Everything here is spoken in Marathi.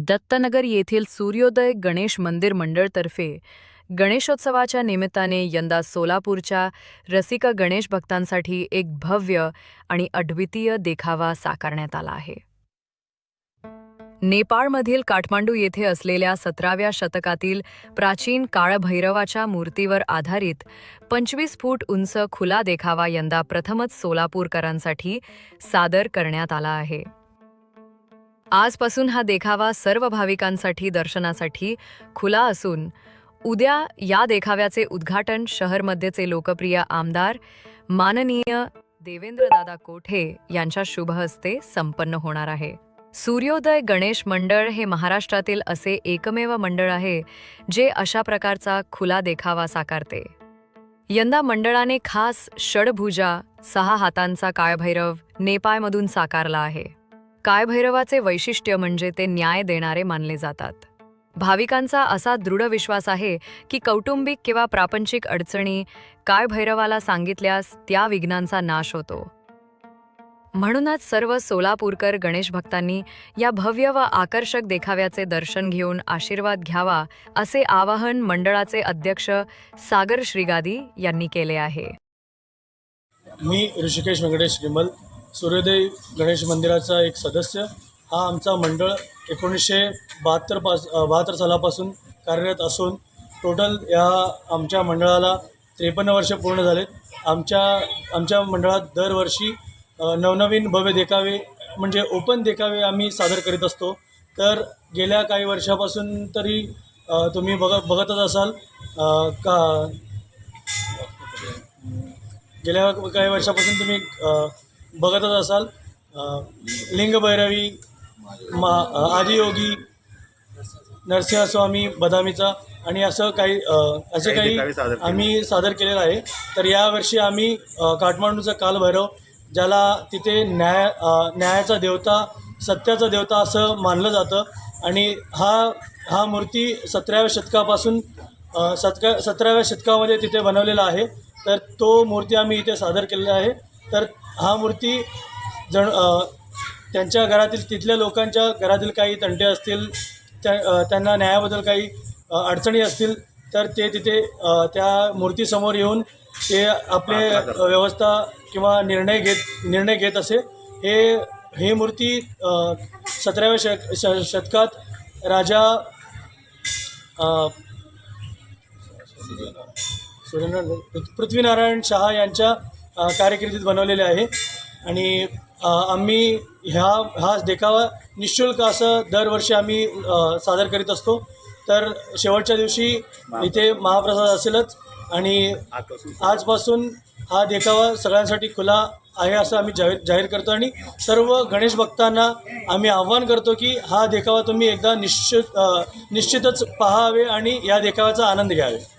दत्तनगर येथील सूर्योदय गणेश मंदिर मंडळतर्फे गणेशोत्सवाच्या निमित्ताने यंदा सोलापूरच्या रसिक गणेश भक्तांसाठी एक भव्य आणि अद्वितीय देखावा साकारण्यात आला आहे. नेपाळमधील काठमांडू येथे असलेल्या सतराव्या शतकातील प्राचीन काळभैरवाच्या मूर्तीवर आधारित पंचवीस फूट उंच खुला देखावा यंदा प्रथमच सोलापूरकरांसाठी सादर करण्यात आला आहे. आजपासून हा देखावा सर्व भाविकांसाठी दर्शनासाठी खुला असून उद्या या देखाव्याचे उद्घाटन शहरमध्येचे लोकप्रिय आमदार माननीय देवेंद्रदादा कोठे यांच्या शुभ हस्ते संपन्न होणार आहे. सूर्योदय गणेश मंडळ हे महाराष्ट्रातील असे एकमेव मंडळ आहे जे अशा प्रकारचा खुला देखावा साकारते. यंदा मंडळाने खास षडभुजा सहा हातांचा काळभैरव नेपाळमधून साकारला आहे. कायभैरवाचे वैशिष्ट्य म्हणजे ते न्याय देणारे मानले जातात. भाविकांचा असा दृढ विश्वास आहे की कौटुंबिक किंवा प्रापंचिक अडचणी काळभैरवाला सांगितल्यास त्या विघ्नांचा नाश होतो. म्हणूनच सर्व सोलापूरकर गणेश भक्तांनी या भव्य व आकर्षक देखाव्याचे दर्शन घेऊन आशीर्वाद घ्यावा असे आवाहन मंडळाचे अध्यक्ष सागर श्रीगादी यांनी केले आहे. मी ऋषिकेश व्यंकटेश विमल सूर्योदय गणेश मंदिराचा एक सदस्य. हा आमचा मंडळ एकोणीसशे बहात्तर पास बहात्तर सालापासून कार्यरत असून टोटल या आमच्या मंडळाला त्रेपन्न वर्ष पूर्ण झालेत. आमच्या आमच्या मंडळात दरवर्षी नवनवीन भव्य देखावे म्हणजे ओपन देखावे आम्ही सादर करीत असतो. तर गेल्या काही वर्षापासून तरी तुम्ही बघ बघतच असाल का गेल्या काही वर्षापासून तुम्ही बघतच असाल लिंगभैरवी मा आदियोगी नरसिंहस्वामी बदामीचा आणि असं काही असे काही. आम्ही सादर केलेलं आहे. तर यावर्षी आम्ही काठमांडूचा कालभैरव ज्याला तिथे न्याय न्यायाचा देवता सत्याचा देवता असं मानलं जातं आणि हा हा मूर्ती सतराव्या शतकापासून सतका सतराव्या शतकामध्ये तिथे बनवलेला आहे. तर तो मूर्ती आम्ही इथे सादर केलेला आहे. तर हा मूर्ती जण त्यांच्या घरातील तिथल्या लोकांच्या घरातील काही तंटे असतील त्या त्यांना न्यायाबद्दल काही अडचणी असतील तर ते तिथे त्या मूर्तीसमोर येऊन ते आपले व्यवस्था किंवा निर्णय घेत निर्णय घेत असे. हे हे मूर्ती सतराव्या शत श शतकात राजा सूर्यनारायण पृथ्वीनारायण शहा यांच्या अ, कारकिर्दीत बनवलेले आहे. आणि आम्ही ह्या हा देखावा निशुल्क असं दरवर्षी आम्ही सादर करीत असतो. तर शेवटच्या दिवशी इथे महाप्रसाद असेलच आणि आजपासून हा देखावा सगळ्यांसाठी खुला आहे असं आम्ही जाहीर जाहीर करतो. आणि सर्व गणेश भक्तांना आम्ही आव्हान करतो की हा देखावा तुम्ही एकदा निश्चित निश्चितच पाहावे आणि या देखाव्याचा आनंद घ्यावे.